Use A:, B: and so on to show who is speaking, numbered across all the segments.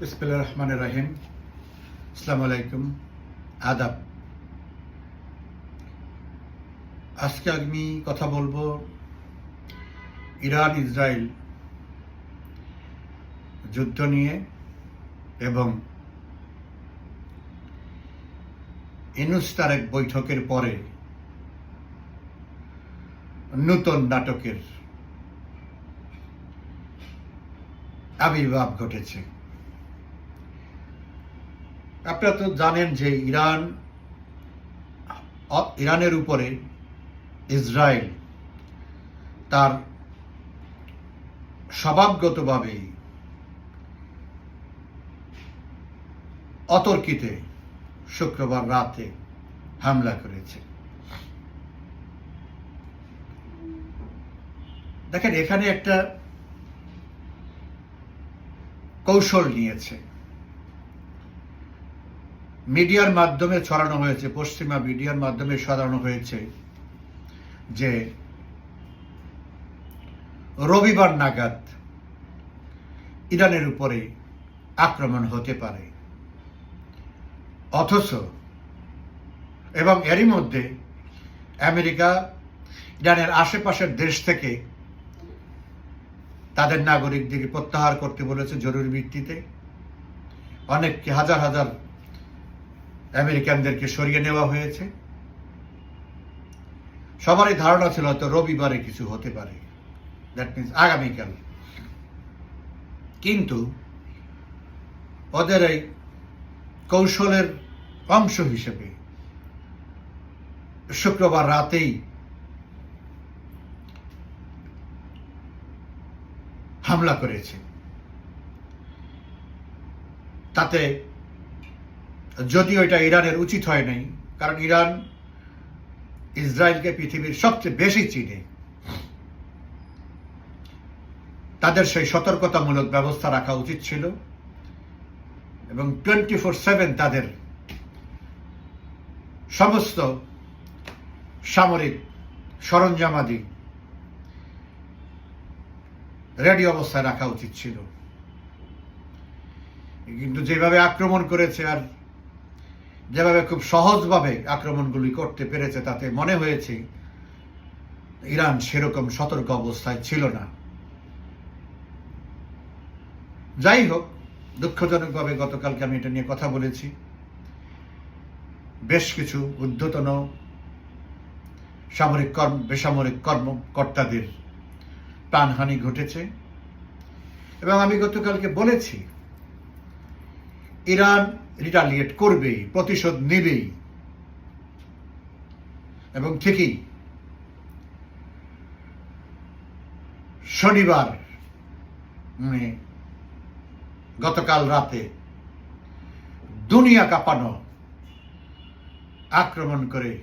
A: বিসমিল্লা রহমান রাহিম। আসসালামু আলাইকুম। আদাব। আজকে আমি কথা বলব ইরান ইসরায়েল যুদ্ধ নিয়ে এবং ইনুস্তার এক বৈঠকের পরে নূতন নাটকের আবির্ভাব ঘটেছে। আপনারা তো জানেন যে ইরান, ইরানের উপরে ইসরায়েল তার স্বভাবগতভাবে অতর্কিতে শুক্রবার রাতে হামলা করেছে। দেখেন, এখানে একটা কৌশল নিয়েছে। মিডিয়ার মাধ্যমে ছড়ানো হয়েছে, পশ্চিমা মিডিয়ার মাধ্যমে ছড়ানো হয়েছে যে রবিবার নাগাদ ইরানের উপরে আক্রমণ হতে পারে। অথচ এবং এরই মধ্যে আমেরিকা ইরানের আশেপাশের দেশ থেকে তাদের নাগরিকদেরকে প্রত্যাহার করতে বলেছে জরুরি ভিত্তিতে। অনেককে, হাজার হাজার আমেরিকানদেরকে সরিয়ে নেওয়া হয়েছে। সবারই ধারণা ছিল হয়তো রবিবারে কিছু হতে পারে। দ্যাট মিনস আগামীকাল। কিন্তু ওদের এই কৌশলের অংশ হিসেবে শুক্রবার রাতেই হামলা করেছে। তাতে যদিও এটা ইরানের উচিত হয় নাই, কারণ ইরান ইসরায়েলকে পৃথিবীর সবচেয়ে বেশি চিনে। তাদের সেই সতর্কতামূলক ব্যবস্থা রাখা উচিত ছিল এবং টোয়েন্টি ফোর সেভেন তাদের সমস্ত সামরিক সরঞ্জামাদি রেডি অবস্থায় রাখা উচিত ছিল। কিন্তু যেভাবে আক্রমণ করেছে আর যেভাবে খুব সহজভাবে আক্রমণগুলি করতে পেরেছে তাতে মনে হয়েছে, ইরান সেরকম সতর্ক অবস্থায় ছিল না। যাই হোক, দুঃখজনকভাবে গতকালকে আমি এটা নিয়ে কথা বলেছি। বেশ কিছু ঊর্ধ্বতন সামরিক কর্ম, বেসামরিক কর্মকর্তাদের প্রাণহানি ঘটেছে। এবং আমি গতকালকে বলেছি, ইরান রিটালিয়েট করবেই, প্রতিশোধ নেবেই। এবং ঠিকই, শনিবার মানে গতকাল রাতে দুনিয়া কাঁপানো আক্রমণ করে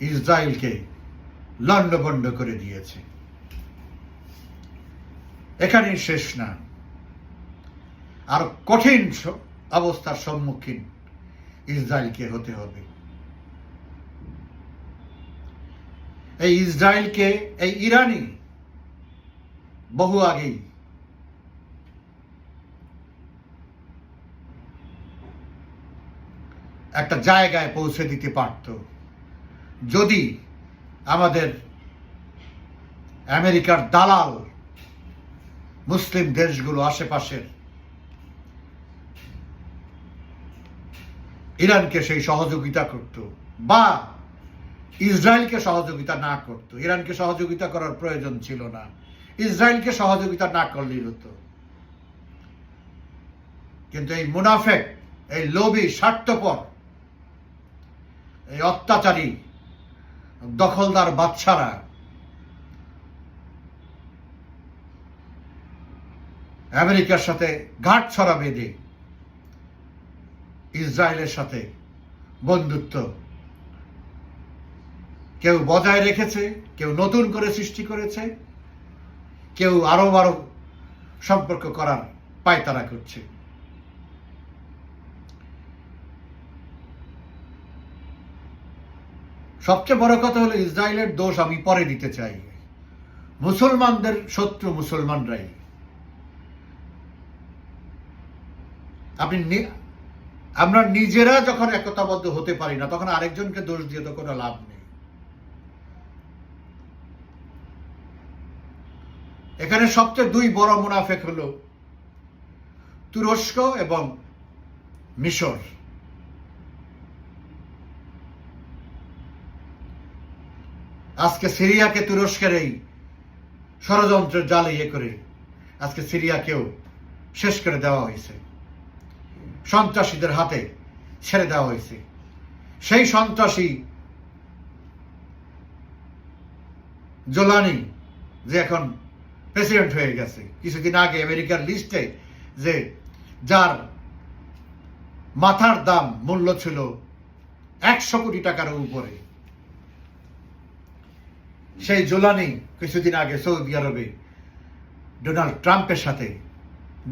A: ইসরায়েলকে লণ্ডভণ্ড করে দিয়েছে। এখানেই শেষ না। আর কঠিন অবস্থার সম্মুখীন ইসরায়েলকে হতে হবে। এই ইসরায়েলকে, এই ইরানি বহু আগেই একটা জায়গায় পৌঁছে দিতে পারত। যদি আমাদের আমেরিকার দালাল মুসলিম দেশগুলো আশেপাশের ইরানকে সেই সহযোগিতা করত বা ইসরায়েলকে সহযোগিতা না করত। ইরানকে সহযোগিতা করার প্রয়োজন ছিল না। ইসরায়েলকে সহযোগিতা না করলেই হতো। কিন্তু এই মুনাফেক, এই লোভী, স্বার্থপর, এই অত্যাচারী, দখলদার বাচ্চারা আমেরিকার সাথে ঘাট ছড়া বেঁধে ইসরায়েলের সাথে বন্ধুত্ব। কেউ বজায় রেখেছে, কেউ নতুন করে সৃষ্টি করেছে, কেউ আরও আরও সম্পর্ক করার পায়তারা করছে। সবচেয়ে বড় কথা হলো ইসরায়েলের দোষ আমি পরে দিতে চাই। মুসলমানদের শত্রু মুসলমানরাই। আপনি আমরা নিজেরা যখন একতাবদ্ধ হতে পারি না, তখন আরেকজনকে দোষ দিয়ে তো কোনো লাভ নেই। এখানে সবচেয়ে দুই বড় মুনাফেক হলো তুরস্ক এবং মিশর। আজকে সিরিয়াকে তুরস্কের এই ষড়যন্ত্র জালে ইয়ে করে, আজকে সিরিয়াকেও শেষ করে দেওয়া হয়েছে। সন্ত্রাসীদের হাতে ছেড়ে দেওয়া হয়েছে। সেই সন্ত্রাসী জোলানি যে এখন প্রেসিডেন্ট হয়ে গেছে, কিছুদিন আগে আমেরিকার লিস্টে যে যার মাথার দাম মূল্য ছিল একশো কোটি টাকার উপরে, সেই জোলানি কিছুদিন আগে সৌদি আরবে ডোনাল্ড ট্রাম্পের সাথে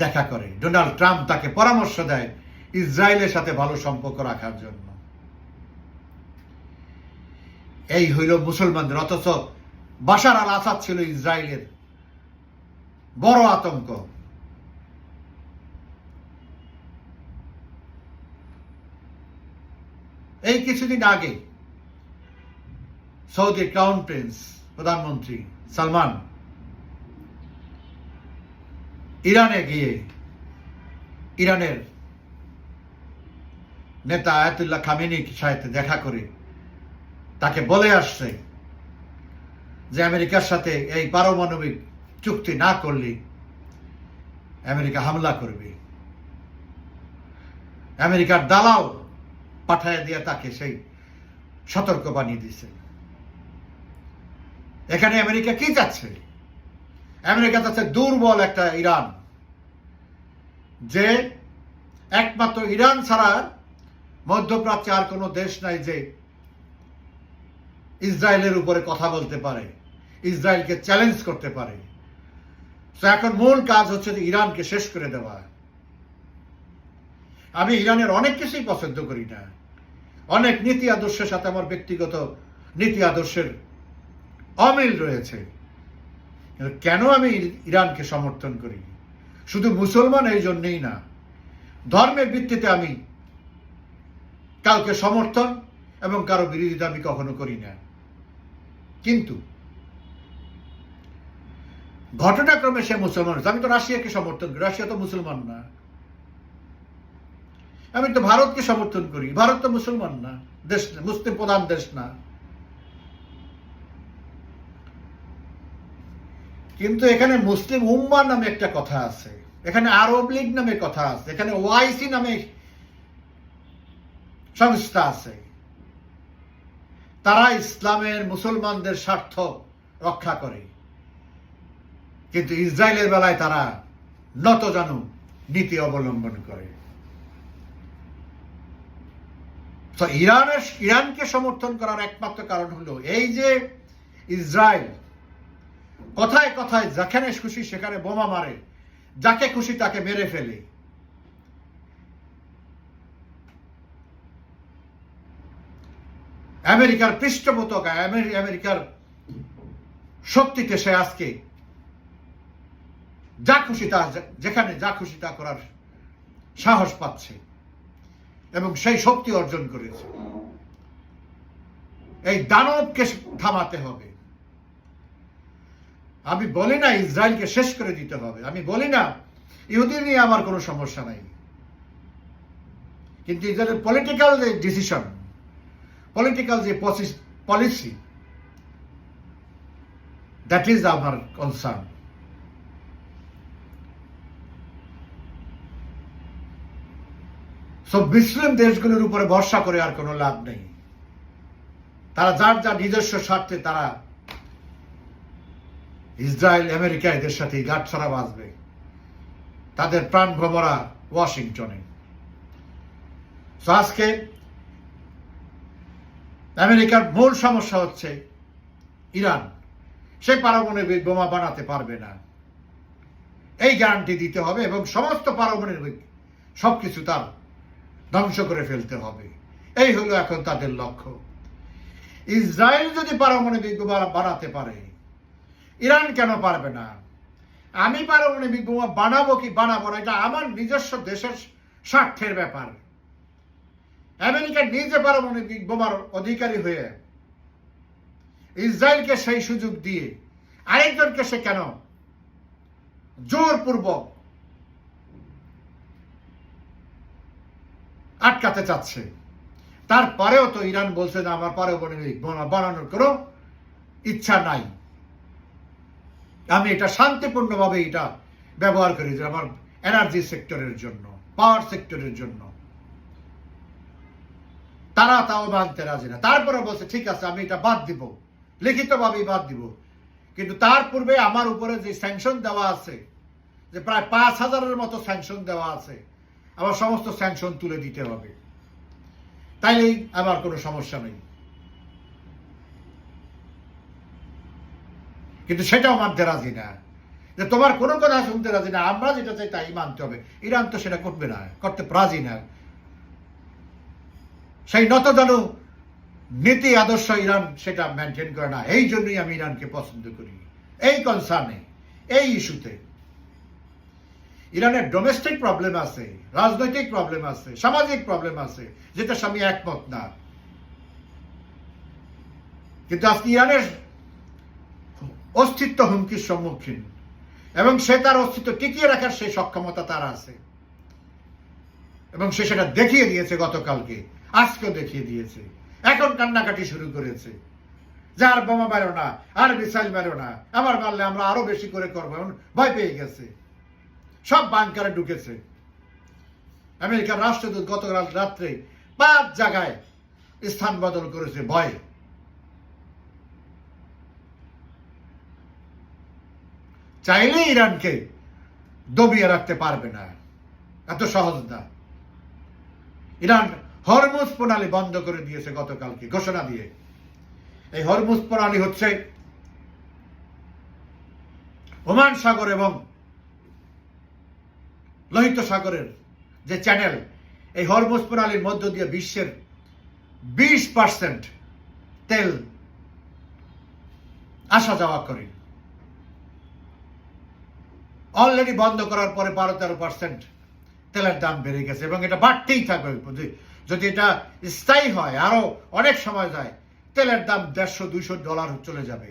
A: দেখা করে। ডোনাল্ড ট্রাম্প তাকে পরামর্শ দেয় ইসরায়েলের সাথে ভালো সম্পর্ক রাখার জন্য। এই হইল মুসলমানদের, অথচ বাশার আল আসাদ ছিল ইসরায়েলের বড় আতঙ্ক। এই কিছুদিন আগে সৌদি ক্রাউন প্রিন্স, প্রধানমন্ত্রী সালমান ইরানে গিয়ে, ইরানের নেতা আয়াতুল্লাহ খামেনির সাথে দেখা করে তাকে বলে আসছে যে আমেরিকার সাথে এই পারমাণবিক চুক্তি না করলে আমেরিকা হামলা করবে। আমেরিকার দালাল পাঠায় দিয়ে তাকে সেই সতর্ক বানিয়ে দিছে এখানে আমেরিকা কি চাচ্ছে? আমেরিকা চাচ্ছে দুর্বল একটা ইরান, যে একমাত্র ইরান ছাড়া মধ্যপ্রাচ্যে আর কোনো দেশ নাই যে ইসরায়েলের উপরে কথা বলতে পারে, ইসরায়েলকে চ্যালেঞ্জ করতে পারে। তো এখন মূল কাজ হচ্ছে যে ইরানকে শেষ করে দেওয়া। আমি ইরানের অনেক কিছুই পছন্দ করি না। অনেক নীতি আদর্শের সাথে আমার ব্যক্তিগত নীতি আদর্শের অমিল রয়েছে। কেন আমি ইরানকে সমর্থন করি? শুধু মুসলমান এই জন্যেই না। ধর্মের ভিত্তিতে আমি কাউকে সমর্থন এবং কারও বিরোধিতা আমি কখনো করি না। কিন্তু ঘটনাক্রমে সে মুসলমান আমি তো রাশিয়াকে সমর্থন করি। রাশিয়া তো মুসলমান না। আমি তো ভারতকে সমর্থন করি। ভারত তো মুসলমান না। দেশ না, মুসলিম প্রধান দেশ না। কিন্তু এখানে মুসলিম উম্মা নামে একটা কথা আছে। এখানে আরব লীগ নামে কথা আছে। এখানে ওয়াইসি নামে সংস্থা আছে। তারা ইসলামের মুসলমানদের স্বার্থ রক্ষা করে। কিন্তু ইসরায়েলের বেলায় তারা নত জানু নীতি অবলম্বন করে। তো ইরানের ইরানকে সমর্থন করার একমাত্র কারণ হলো এই যে ইসরায়েল কথায় কথায় যেখানে খুশি সেখানে বোমা মারে, যাকে খুশি তাকে মেরে ফেলে। আমেরিকার পৃষ্ঠপোষক আমেরিকার শক্তিতে সে আজকে যা খুশি তা, যেখানে যা খুশি তা করার সাহস পাচ্ছে এবং সেই শক্তি অর্জন করেছে। এই দানবকে থামাতে হবে। আমি বলি না ইসরায়েলকে শেষ করে দিতে হবে। আমি বলি না, ইহুদি নিয়ে আমার কোনো সমস্যা নাই। কিন্তু ইসরায়েলের পলিটিক্যাল ডিসিশন পলিটিক্যাল যে পলিসি দ্যাট ইজ আমার কনসার্ন সব মুসলিম দেশগুলোর উপরে ভরসা করে আর কোনো লাভ নেই। তারা যার যার নিজস্ব স্বার্থে তারা ইসরায়েল, আমেরিকা এদের সাথে গাঁটছড়া বাঁচবে তাদের প্রাণ ভ্রমরা ওয়াশিংটনে। আজকে আমেরিকার মূল সমস্যা হচ্ছে ইরান। সে পারমাণবিক বোমা বানাতে পারবে না। এই গ্যারান্টি দিতে হবে এবং সমস্ত পারমাণবিক সবকিছু তার ধ্বংস করে ফেলতে হবে। এই হলো এখন তাদের লক্ষ্য। ইসরায়েল যদি পারমাণবিক বোমা বানাতে পারে, ইরান কেন পারবে না? আমি পারমাণবিক বোমা বানাবো কি বানাবো না, এটা আমার নিজস্ব দেশের স্বার্থের ব্যাপার। আমেরিকা নিজে পারমাণবিক বোমার অধিকারী হয়ে ইসরায়েলকে সেই সুযোগ দিয়ে আরেকজনকে সে কেন জোরপূর্বক আটকাতে চাচ্ছে। তারপরেও তো ইরান বলছে যে, আমার পারমাণবিক বোমা বানানোর কোনো ইচ্ছা নাই। আমি এটা শান্তিপূর্ণভাবে এটা ব্যবহার করি যে, আমার এনার্জি সেক্টরের জন্য পাওয়ার সেক্টরের জন্য। তারা তাও মানতে রাজি না। তারপরে বলছে, ঠিক আছে, আমি এটা বাদ দিব। লিখিতভাবেই বাদ দিব। কিন্তু তার পূর্বে আমার উপরে যে স্যাংশন দেওয়া আছে, যে প্রায় পাঁচ হাজারের মতো স্যাংশন দেওয়া আছে, আমার সমস্ত স্যাংশন তুলে দিতে হবে। তাইলেই আমার কোনো সমস্যা নেই। কিন্তু সেটাও মানতে রাজি না। যে তোমার কোনো কথা শুনতে রাজি না, আমরা যেটা চাই তাই মানতে হবে। ইরান তো সেটা করবে না, করতে রাজি না। সেই নতজানু নীতি আদর্শ ইরান সেটা মেনটেন করে না। এই জন্যই আমি ইরানকে পছন্দ করি। এই কনসার্নে এই ইস্যুতে ইরানের ডোমেস্টিক প্রবলেম আছে, রাজনৈতিক প্রবলেম আছে, সামাজিক প্রবলেম আছে, যেটা আমি একমত না। কিন্তু আজকে ইরানের অস্তিত্ব হুমকির সম্মুখীন, এবং সে তার অস্তিত্ব টিকিয়ে রাখার সেই সক্ষমতা তার আছে। এবং সে সেটা দেখিয়ে দিয়েছে গতকালকে। আজকেও দেখিয়ে দিয়েছে। এখন কান্নাকাটি শুরু করেছে। যে আর বোমা মারো না, আর মিসাইল মারো না, আমার মারলে আমরা আরও বেশি করে করব, এখন ভয় পেয়ে গেছে। সব বাংকারে ঢুকেছে। আমেরিকার রাষ্ট্রদূত গতকাল রাত্রে পাঁচ জায়গায় স্থান বদল করেছে, ভয়ে। চাইলে ইরানকে দবিয়ে রাখতে পারবে না। এত সহজ না। ইরান হরমুজ প্রণালী বন্ধ করে দিয়েছে গতকালকে, ঘোষণা দিয়ে। এই হরমুজ প্রণালী হচ্ছে ওমান সাগর এবং লোহিত সাগরের যে চ্যানেল এই হরমুজ প্রণালীর মধ্য দিয়ে বিশ্বের বিশ পার্সেন্ট তেল আসা যাওয়া করে। অলরেডি বন্ধ করার পরে বারো তেরো পার্সেন্ট তেলের দাম বেড়ে গেছে এবং এটা বাড়তেই থাকবে। যদি এটা স্থায়ী হয়, আরও অনেক সময় যায়, তেলের দাম দেড়শো, দুইশো ডলার চলে যাবে।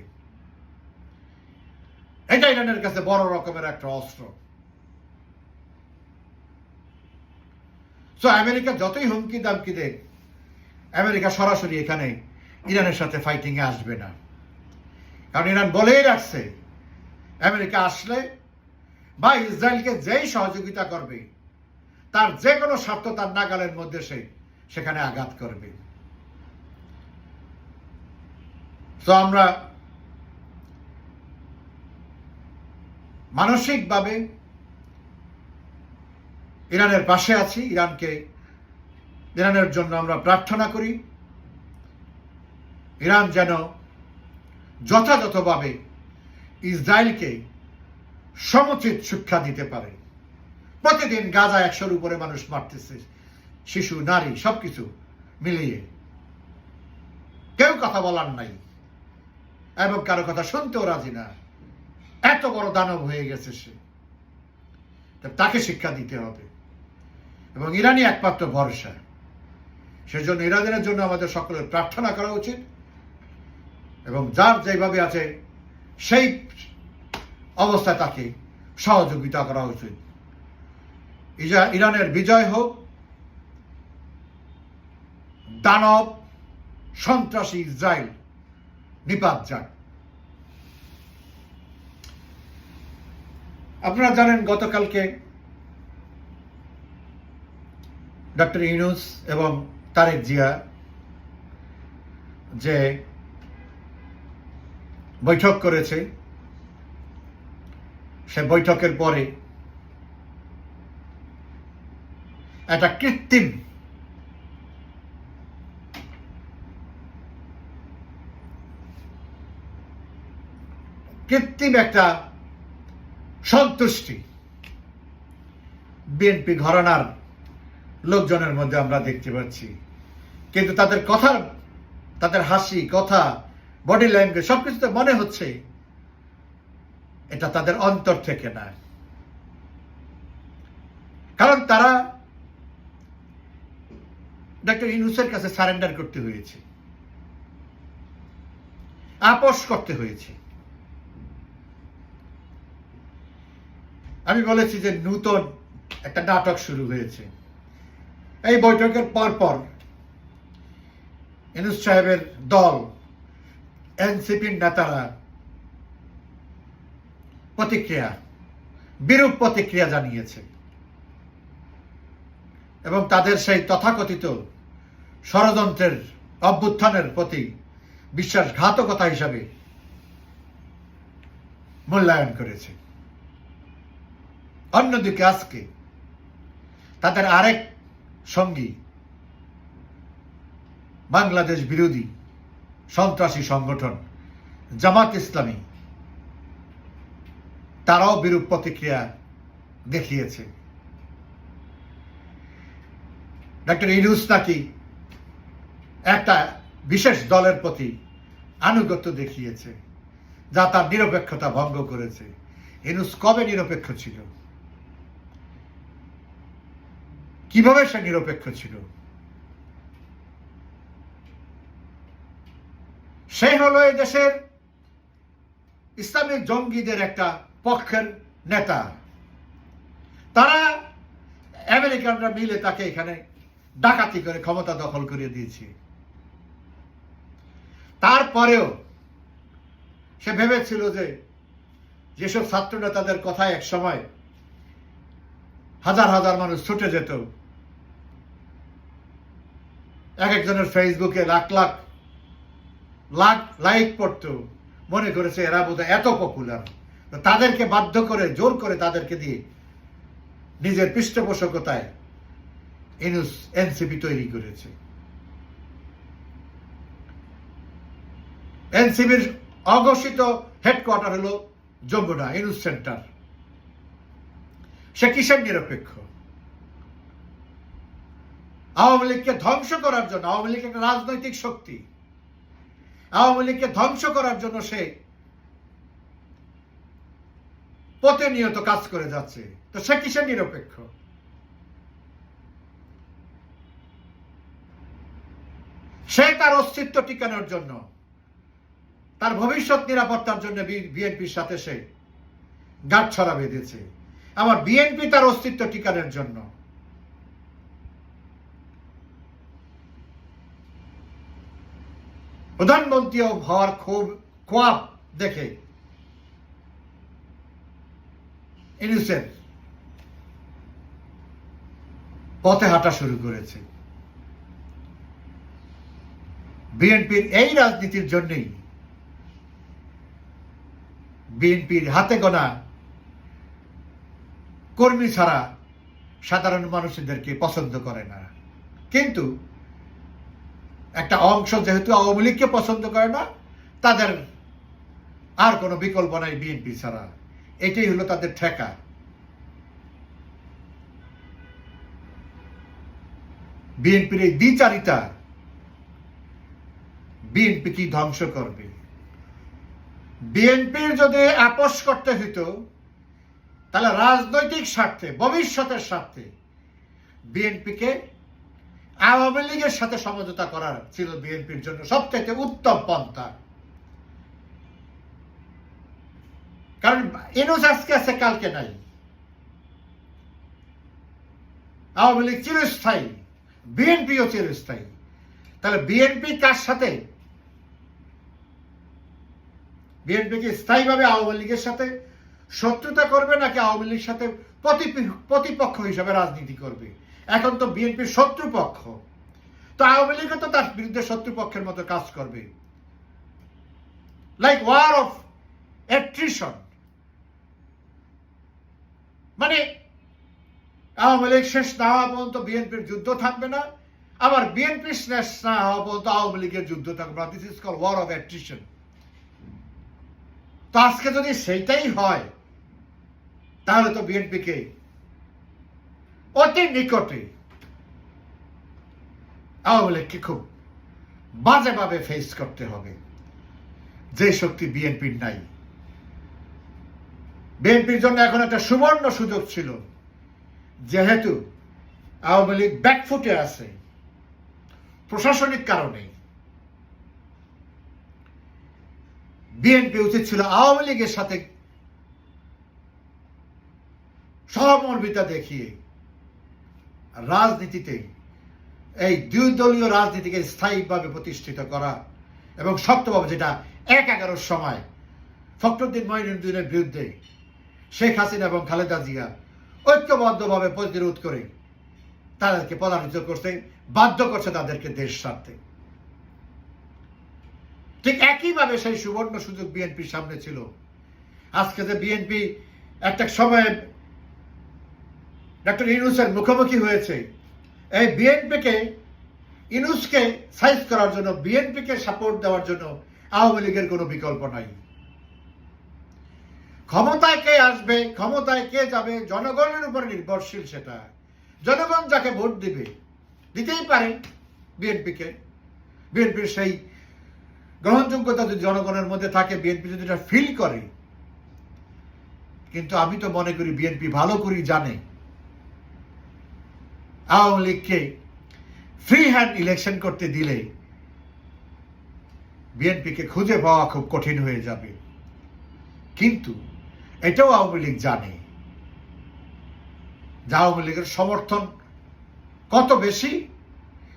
A: এটা ইরানের কাছে বড় রকমের একটা অস্ত্র। তো আমেরিকা যতই হুমকি দামকি দেখ আমেরিকা সরাসরি এখানে ইরানের সাথে ফাইটিং এ আসবে না। কারণ ইরান বলেই রাখছে, আমেরিকা আসলে বা ইসরায়েলকে যেই সহযোগিতা করবে, তার যে কোনো স্বার্থ তার নাগালের মধ্যে সে সেখানে আঘাত করবে। তো আমরা মানসিকভাবে ইরানের পাশে আছি, ইরানকে, ইরানের জন্য আমরা প্রার্থনা করি। ইরান যেন যথাযথভাবে ইসরায়েলকে সমুচিত শিক্ষা দিতে পারে। প্রতিদিন গাজা একশোর উপরে মানুষ মারতেছে। শিশু, নারী, সবকিছু মিলিয়ে। কেউ কথা বলার নাই। এবং কারও কথা শুনতেও রাজি না। এত বড় দানব হয়ে গেছে সে। তাকে শিক্ষা দিতে হবে। এবং ইরানই একমাত্র ভরসা। সেজন্য ইরানের জন্য আমাদের সকলের প্রার্থনা করা উচিত। এবং যার যেভাবে আছে, সেই অবস্থায় তাকে সহযোগিতা করা উচিত। ইরানের বিজয় হোক দানব সন্ত্রাসী ইসরায়েল নিপাত যাক আপনারা জানেন গতকালকে ডক্টর ইউনুস এবং তারেক জিয়া যে বৈঠক করেছে, সে বৈঠকের পরে একটা কৃত্রিম কৃত্রিম একটা সন্তুষ্টি। বিএনপি ঘরানার লোকজনের মধ্যে আমরা দেখতে পাচ্ছি। কিন্তু তাদের কথার, তাদের হাসি, কথা বডি ল্যাঙ্গুয়েজ সবকিছুতে মনে হচ্ছে, এটা তাদের অন্তর থেকে না। কারণ তারা ডক্টর ইনুসের কাছে সারেন্ডার করতে হয়েছে। আপোষ করতে হয়েছে। আমি বলেছি যে নূতন একটা নাটক শুরু হয়েছে। এই বৈঠকের পর পর ইনুস সাহেবের দল, এনসিপির নেতারা প্রতিক্রিয়া, বিরূপ প্রতিক্রিয়া জানিয়েছে। এবং তাদের সেই তথাকথিত ষড়যন্ত্রের অভ্যুত্থানের প্রতি বিশ্বাসঘাতকতা হিসাবে মূল্যায়ন করেছে। অন্যদিকে আজকে তাদের আরেক সঙ্গী, বাংলাদেশ বিরোধী সন্ত্রাসী সংগঠন জামাত ইসলামী, তারাও বিরূপ প্রতিক্রিয়া দেখিয়েছে। ডক্টর ইনুস নাকি একটা বিশেষ দলের প্রতি আনুগত্য দেখিয়েছে, যা তার নিরপেক্ষতা ভঙ্গ করেছে। ইনুস কবে নিরপেক্ষ ছিল? কীভাবে সে নিরপেক্ষ ছিল? সে হলো এই দেশের ইসলামিক জঙ্গিদের একটা পক্ষের নেতা। তারা আমেরিকানরা মিলে তাকে এখানে ডাকাতি করে ক্ষমতা দখল করে দিয়েছে। তারপরেও সে ভেবেছিল যে যেসব ছাত্র নেতাদের কথায় এক সময় হাজার হাজার মানুষ ছুটে যেত এক একজনের ফেসবুকে লাখ লাখ লাখ লাইক পড়তো। মনে করেছে এরা বোধহয় এত পপুলার তাদেরকে বাধ্য করে, জোর করে তাদেরকে দিয়ে নিজের পৃষ্ঠপোষকতায় ইনুস এনসিপি তৈরি করেছে। এনসিপির অঘোষিত হেডকোয়ার্টার হলো যমুনা ইনুস সেন্টার সে কিসের নিরপেক্ষ? আওয়ামী লীগকে ধ্বংস করার জন্য, আওয়ামী লীগ একটা রাজনৈতিক শক্তি। আওয়ামী লীগকে ধ্বংস করার জন্য সে প্রতিনিয়ত কাজ করে যাচ্ছে। তো সে কিসের নিরপেক্ষ? সে তার অস্তিত্ব টিকানোর জন্য, তার ভবিষ্যৎ নিরাপত্তার জন্য বিএনপির সাথে সে গাঁট ছড়া বেঁধেছে। আমার বিএনপি তার অস্তিত্ব টিকানোর জন্য। প্রধানমন্ত্রীও হওয়ার খুব খোয়াব দেখে। ইনুসেন পথে হাঁটা শুরু করেছে। বিএনপির এই রাজনীতির জন্যই বিএনপির হাতে গোনা কর্মী ছাড়া সাধারণ মানুষদেরকে পছন্দ করে না। কিন্তু একটা অংশ যেহেতু আওয়ামী লীগকে পছন্দ করে না, তাদের আর কোনো বিকল্প নাই বিএনপি ছাড়া। এটাই হলো তাদের ঠেকা। বিএনপির এই দ্বিচারিতা, বিএনপি কি ধ্বংস করবে? বিএনপির যদি আপোষ করতে হইতো, তাহলে রাজনৈতিক স্বার্থে, ভবিষ্যতের স্বার্থে বিএনপিকে আওয়ামী লীগের সাথে সমঝোতা করার ছিল বিএনপির জন্য সবথেকে উত্তম পন্থা। কারণ এনুস আজকে আছে, কালকে নাই। আওয়ামী লীগ চিরস্থায়ী, বিএনপিও চিরস্থায়ী। তাহলে বিএনপি কার সাথে? বিএনপি কি স্থায়ীভাবে আওয়ামী লীগের সাথে শত্রুতা করবে নাকি আওয়ামী লীগের সাথে প্রতিপক্ষ হিসাবে রাজনীতি করবে? এখন তো বিএনপির শত্রুপক্ষ। তো আওয়ামী লীগও তো তার বিরুদ্ধে শত্রুপক্ষের মতো কাজ করবে। লাইক ওয়ার অফ অ্যাট্রিশন মানে আওয়ামী লীগ শেষ না হওয়া পর্যন্ত বিএনপির যুদ্ধ থাকবে না। আবার বিএনপি শেষ না হওয়া পর্যন্ত আওয়ামী লীগের যুদ্ধ থাকবে না। This is call war of attrition তো আজকে যদি সেইটাই হয়, তাহলে তো বিএনপিকে অতি নিকটে। আওয়ামী লীগকে খুব বাজেভাবে ফেস করতে হবে। যে শক্তি বিএনপির নাই। বিএনপির জন্য এখন একটা সুবর্ণ সুযোগ ছিল। যেহেতু আওয়ামী লীগ ব্যাকফুটে আছে। প্রশাসনিক কারণে। বিএনপি উচিত ছিল আওয়ামী লীগের সাথে সহমর্মিতা দেখিয়ে রাজনীতিতে, এই দুই দলীয় রাজনীতিকে স্থায়ীভাবে প্রতিষ্ঠিত করা এবং শক্তভাবে যেটা এক এগারোর সময় ফখরুদ্দিন মঈনুদ্দিনের বিরুদ্ধে শেখ হাসিনা এবং খালেদা জিয়া ঐক্যবদ্ধভাবে প্রতিরোধ করে তাদেরকে পদান্বিত করতে বাধ্য করছে তাদেরকে দেশ স্বার্থে ঠিক একইভাবে সেই সুবর্ণ সুযোগ বিএনপির সামনে ছিল। আজকে যে বিএনপি একটা সময়ে ডক্টর ইউনুসের মুখোমুখি হয়েছে। এই বিএনপিকে ইনুসকে সাইজ করার জন্য বিএনপিকে সাপোর্ট দেওয়ার জন্য আওয়ামী লীগের কোনো বিকল্প নাই। ক্ষমতায় কে আসবে, ক্ষমতায় কে যাবে, জনগণের উপর নির্ভরশীল সেটা। জনগণ যাকে ভোট দিবে, দিতেই পারে বিএনপিকে বিএনপির সেই গ্রহণযোগ্যতা যদি জনগণের মধ্যে থাকে বিএনপি যদি এটা ফিল করে, কিন্তু আমি তো মনে করি বিএনপি ভালো করেই জানে। আওয়ামী লীগকে ফ্রি হ্যান্ড ইলেকশন করতে দিলে বিএনপিকে খুঁজে পাওয়া খুব কঠিন হয়ে যাবে। কিন্তু এটাও আওয়ামী লীগ জানে যে আওয়ামী লীগের সমর্থন কত বেশি,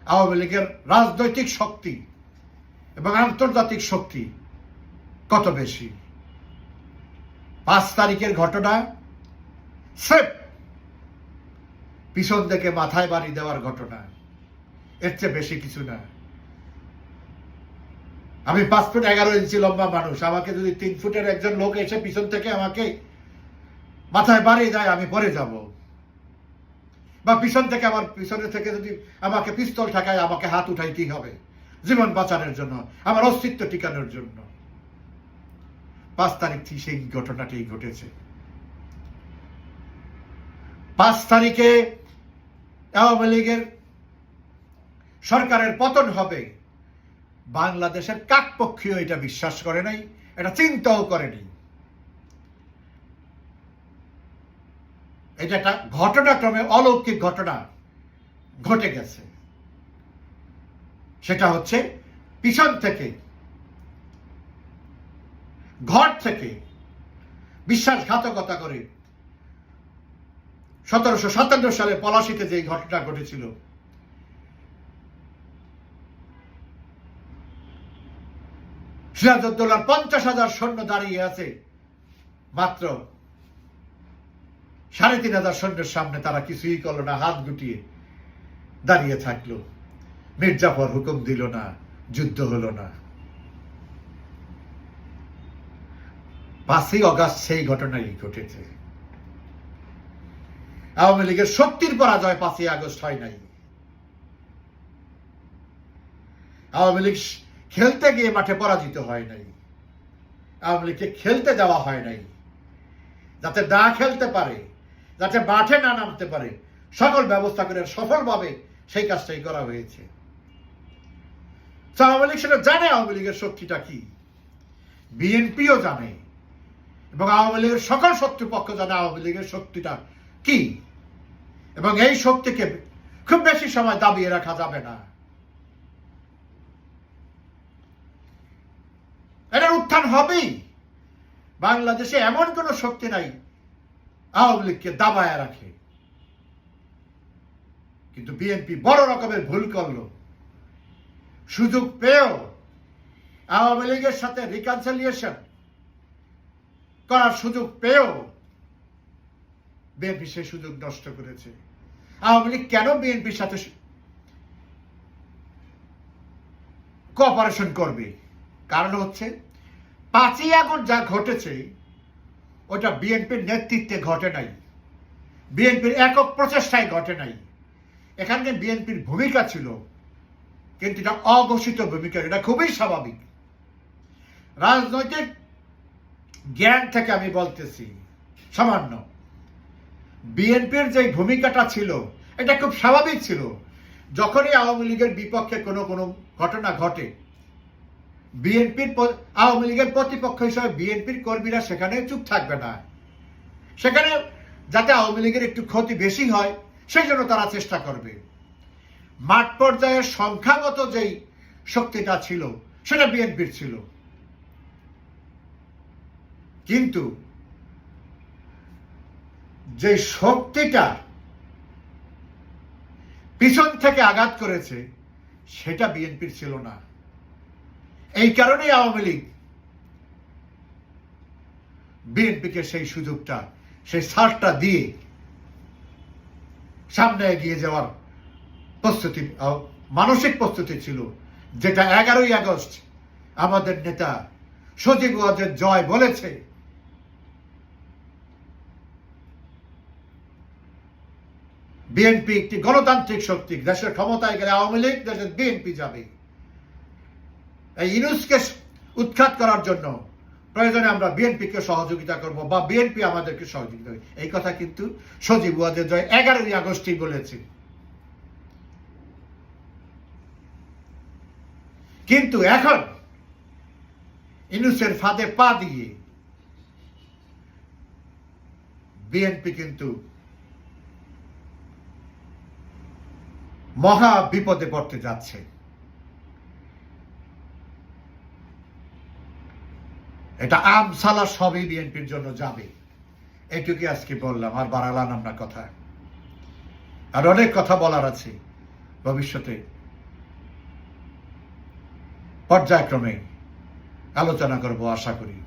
A: আওয়ামী লীগের রাজনৈতিক শক্তি এবং আন্তর্জাতিক শক্তি কত বেশি। পাঁচ তারিখের ঘটনা, স্রেফ পিছন থেকে মাথায় বাড়ি দেওয়ার ঘটনা। এর চেয়ে বেশি কিছু না। আমি পাঁচ ফুট এগারো ইঞ্চি লম্বা মানুষ। আমাকে যদি তিন ফুটের একজন লোক এসে পিছন থেকে আমাকে মাথায় বাড়িয়ে দেয়, আমি পরে যাব। বা পিছন থেকে আমার পিছনে থেকে যদি আমাকে পিস্তল ঠাকায়, আমাকে হাত উঠাইতেই হবে। জীবন বাঁচানোর জন্য, আমার অস্তিত্ব টিকানোর জন্য। পাঁচ তারিখ থেকে সেই ঘটনাটি ঘটেছে। পাঁচ তারিখে আওয়ামী লীগের সরকারের পতন হবে। বাংলাদেশের কাকপক্ষীয় এটা বিশ্বাস করে নাই, এটা চিন্তাও করেনি এটা একটা ঘটনাক্রমে অলৌকিক ঘটনা ঘটে গেছে। সেটা হচ্ছে পিছন থেকে, ঘর থেকে বিশ্বাসঘাতকতা করে সতেরোশো সাতান্ন সালে পলাশিতে যে ঘটনা ঘটেছিল। সিরাজউদ্দৌলার পঞ্চাশ হাজার সৈন্য দাঁড়িয়ে আছে। মাত্র সাড়ে তিন হাজার সৈন্যের সামনে তারা কিছুই করল না, হাত গুটিয়ে দাঁড়িয়ে থাকল। মির্জাফর হুকুম দিল না, যুদ্ধ হলো না। পাঁচই অগাস্ট সেই ঘটনাই ঘটেছে। আওয়ামী লীগের শক্তির পরাজয় পাঁচই আগস্ট হয় নাই। আওয়ামী লীগ খেলতে গিয়ে মাঠে পরাজিত হয় নাই। আওয়ামী লীগকে খেলতে দেওয়া হয় নাই। যাতে না খেলতে পারে, যাতে মাঠে না নামতে পারে, সকল ব্যবস্থা করে সফলভাবে সেই কাজটাই করা হয়েছে। আওয়ামী লীগ সেটা জানে আওয়ামী লীগের শক্তিটা কি। বিএনপিও জানে। এবং আওয়ামী লীগের সকল শত্রুপক্ষ জানে আওয়ামী লীগের শক্তিটা কি। এবং এই শক্তিকে খুব বেশি সময় দাবিয়ে রাখা যাবে না। এটার উত্থান হবেই। বাংলাদেশে এমন কোন শক্তি নাই আওয়ামী লীগকে দাবায় রাখে। কিন্তু বিএনপি বড় রকমের ভুল করল। সুযোগ পেয়েও আওয়ামী লীগের সাথে রিকনসিলিয়েশন করার সুযোগ পেয়েও বিএনপি সেই সুযোগ নষ্ট করেছে। আওয়ামী লীগ কেন বিএনপির সাথে কোঅপারেশন করবে? কারণ হচ্ছে, পাঁচই আগস্ট যা ঘটেছে, ওটা বিএনপির নেতৃত্বে ঘটে নাই। বিএনপির একক প্রচেষ্টায় ঘটে নাই। এখানে বিএনপির ভূমিকা ছিল, কিন্তু এটা অঘোষিত ভূমিকা, এটা খুবই স্বাভাবিক। রাজনৈতিক জ্ঞান থেকে আমি বলতেছি, সামান্য। বিএনপির যে ভূমিকাটা ছিল, এটা খুব স্বাভাবিক ছিল। যখনই আওয়ামী লীগের বিপক্ষে কোনো কোনো ঘটনা ঘটে, বিএনপির আওয়ামী লীগের প্রতিপক্ষ হিসেবে বিএনপির কর্মীরা সেখানে চুপ থাকবে না। সেখানে যাতে আওয়ামী লীগের একটু ক্ষতি বেশি হয়, সেই জন্য তারা চেষ্টা করবে। মাঠ পর্যায়ে সংখ্যাগত যেই শক্তিটা ছিল, সেটা বিএনপির ছিল। কিন্তু যে শক্তিটা পিছন থেকে আঘাত করেছে, সেটা বিএনপির ছিল না। এই কারণেই আওয়ামী লীগ বিএনপিকে সেই সুযোগটা, সেই সারটা দিয়ে সামনে এগিয়ে যাওয়ার প্রস্তুতি মানসিক প্রস্তুতি ছিল, যেটা এগারোই আগস্ট আমাদের নেতা সজীব ওয়াজের জয় বলেছে বিএনপি একটি গণতান্ত্রিক শক্তি, দেশের ক্ষমতায় গেলে আওয়ামী লীগ, দেশের বিএনপি যাবে। এই ইনুসকে উৎখাত করার জন্য প্রয়োজনে আমরা বিএনপিকে সহযোগিতা করব বা বিএনপি আমাদেরকে সহযোগিতা করবে। এই কথা কিন্তু সজীব ওয়াজের জয় এগারোই আগস্টই বলেছে কিন্তু এখন ইনুসের ফাঁদে পা দিয়ে বিএনপি কিন্তু মহা বিপদে পড়তে যাচ্ছে। এটা আম সালা সবই বিএনপির জন্য যাবে। এটুকু আজকে বললাম, আর বাড়ালাম আমরা কথা। আর অনেক কথা বলার আছে ভবিষ্যতে। পর্যায়ক্রমে আলোচনা করব, আশা করি।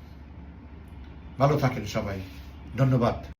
A: ভালো থাকেন সবাই। ধন্যবাদ।